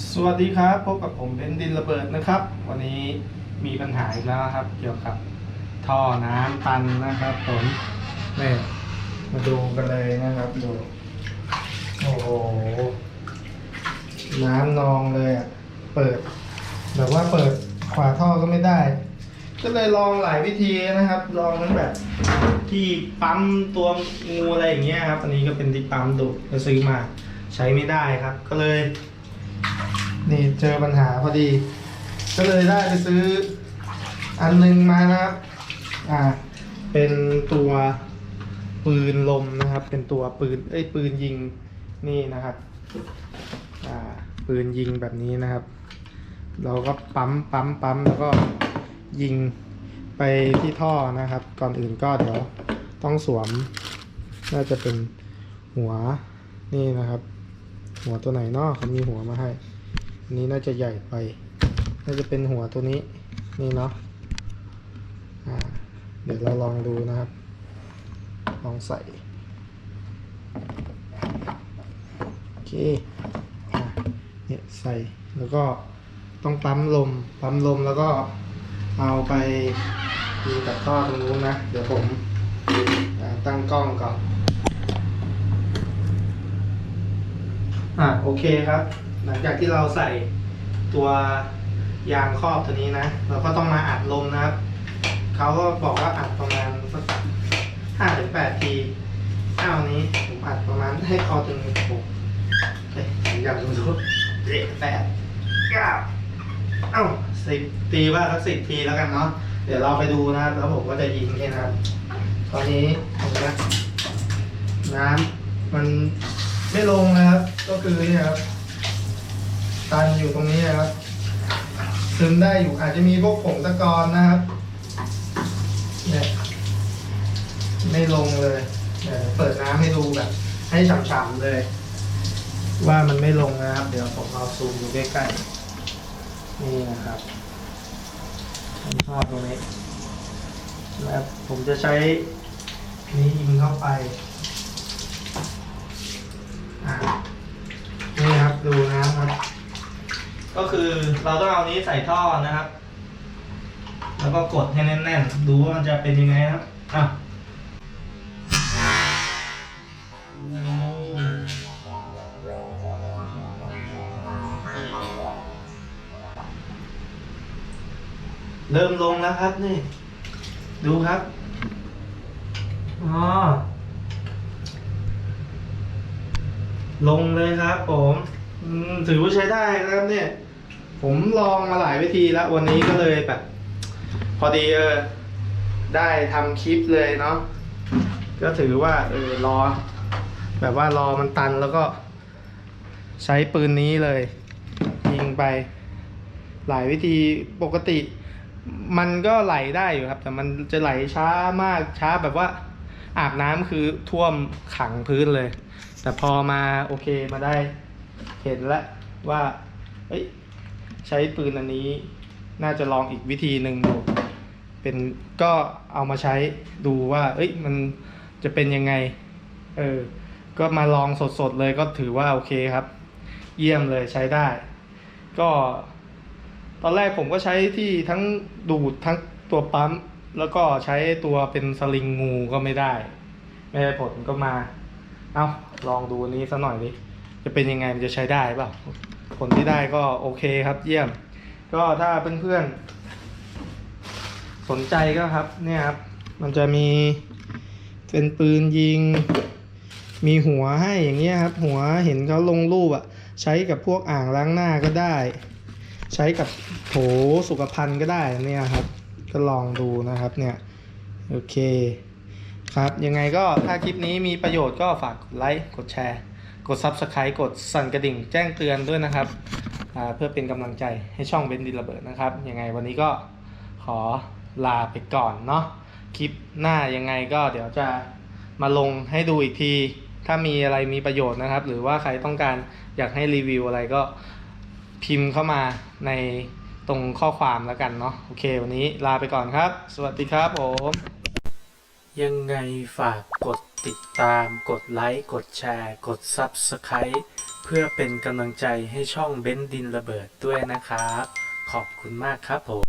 สวัสดีครับ พบกับผมเป็นดินระเบิดนะครับ วันนี้มีปัญหาอีกแล้วครับ เกี่ยวกับท่อน้ำตันนะครับผมนี่มาดูกันเลยนะครับดูโอ้โหน้ำนองเลยอะเปิด แบบว่าเปิดขวาท่อก็ไม่ได้ ก็เลยลองหลายวิธีนะครับ ลองทั้งแบบ ที่ปั๊มตัวงูอะไรอย่างเงี้ยครับอันนี้ก็เป็นที่ปั๊มดูก็ซื้อมาใช้ไม่ได้ครับ ก็เลย นี่เจอปัญหาพอดี ก็เลยได้ไปซื้อ อันหนึงมานะครับอ่าเป็นตัวปืนลมนะครับ เป็นตัวปืนเอ้ยปืนยิงนี่นะครับอ่าปืนยิงแบบนี้นะครับ เราก็ปั๊มปั๊มปั๊มแล้วก็ยิงไปที่ท่อนะครับ ก่อนอื่นก็เดี๋ยวต้องสวม น่าจะเป็นหัวนี่นะครับ หัวตัวไหนเนาะเขามีหัวมาให้ นี้น่าจะใหญ่ไป น่าจะเป็นหัวตัวนี้ นี่เนาะเดี๋ยวเราลองดูนะครับ ลองใส่ โอเคอเนี่ยใส่ แล้วก็ต้องปั๊มลม ปั๊มลมแล้วก็เอาไปยิงกับท่อตรงนู้นนะ เดี๋ยวผมตั้งกล้องก่อน อะโอเคครับ หลังจากที่เราใส่ตัวยางครอบตัวนี้นะ เราก็ต้องมาอัดลมนะครับ เขาก็บอกว่าอัดประมาณสักห้าถึงแปดทีอ้าวนี้ผมอัดประมาณให้พอถึงหกเอ้ยอยากดูทุกเจ็ดแปดเก้าเอ้าสิบตีว่าสักสิบทีแล้วกันเนาะ เดี๋ยวเราไปดูนะครับแล้วผมก็จะยิงนี่นะครับ ตอนนี้ผมนะน้ำมันไม่ลงนะครับ ก็คือเนี่ยครับ ตันอยู่ตรงนี้นะครับ ซึมได้อยู่อาจจะมีพวกผงตะกอนนะครับเนี่ยไม่ลงเลยเดี๋ยวเปิดน้ำให้ดูแบบให้ฉ่ำๆเลย ว่ามันไม่ลงนะครับ เดี๋ยวผมเอาซูมดูใกล้ๆนี่นะครับผมชอบตรงนี้นะครับผมจะใช้นี้ยิงเข้าไปอ่านี่ครับดูนะครับ ก็คือเราต้องเอานี้ใส่ท่อนะครับ แล้วก็กดให้แน่นๆ ดูว่ามันจะเป็นยังไงครับอะเริ่มลงแล้วครับนี่ ดูครับอ๋อลงเลยครับผม อืมถือว่าใช้ได้นะครับเนี่ย ผมลองมาหลายวิธีแล้ว วันนี้ก็เลยแบบ พอดีเออได้ทำคลิปเลยเนาะก็ถือว่าเออรอ แบบว่ารอมันตันแล้วก็ ใช้ปืนนี้เลย ยิงไปหลายวิธีปกติ มันก็ไหลได้อยู่ครับ แต่มันจะไหลช้ามากช้าแบบว่า อาบน้ำคือท่วมขังพื้นเลย แต่พอมาโอเคมาได้ เห็นแล้วว่าใช้ปืนอันนี้น่าจะลองอีกวิธีหนึ่งดูเป็นก็เอามาใช้ดูว่า เอ้ยมันจะเป็นยังไง เออ ก็มาลองสดๆเลยก็ถือว่าโอเคครับ เยี่ยมเลยใช้ได้ ก็ ตอนแรกผมก็ใช้ที่ทั้งดูดทั้งตัวปั๊ม แล้วก็ใช้ตัวเป็นสลิงงูก็ไม่ได้ ไม่ได้ผลก็มา เอาลองดูนนี้สักหน่อยดิ จะเป็นยังไงมันจะใช้ได้เปล่าผลที่ได้ก็โอเคครับ เยี่ยม ก็ถ้าเพื่อนๆสนใจก็ครับ เนี่ยครับ มันจะมีเป็นปืนยิง มีหัวให้อย่างเงี้ยครับ หัวเห็นเขาลงรูปอะใช้กับพวกอ่างล้างหน้าก็ได้ ใช้กับโถสุขภัณฑ์ก็ได้เนี่ยครับ ก็ลองดูนะครับเนี่ยโอเคครับ ยังไงก็ถ้าคลิปนี้มีประโยชน์ก็ฝากกดไลค์ กดแชร์ กด Subscribe กดสั่นกระดิ่งแจ้งเตือนด้วยนะครับ เพื่อเป็นกำลังใจให้ช่องเบนดินระเบิดนะครับยังไงวันนี้ก็ขอลาไปก่อนเนาะคลิปหน้ายังไงก็เดี๋ยวจะมาลงให้ดูอีกที ถ้ามีอะไรมีประโยชน์นะครับ หรือว่าใครต้องการอยากให้รีวิวอะไรก็พิมพ์เข้ามาในตรงข้อความแล้วกันเนาะโอเค วันนี้ลาไปก่อนครับ สวัสดีครับผม ยังไงฝากกด ติดตาม กดไลค์ กดแชร์ กด Subscribe เพื่อเป็นกำลังใจให้ช่องเบ้นดินระเบิดด้วยนะครับ ขอบคุณมากครับผม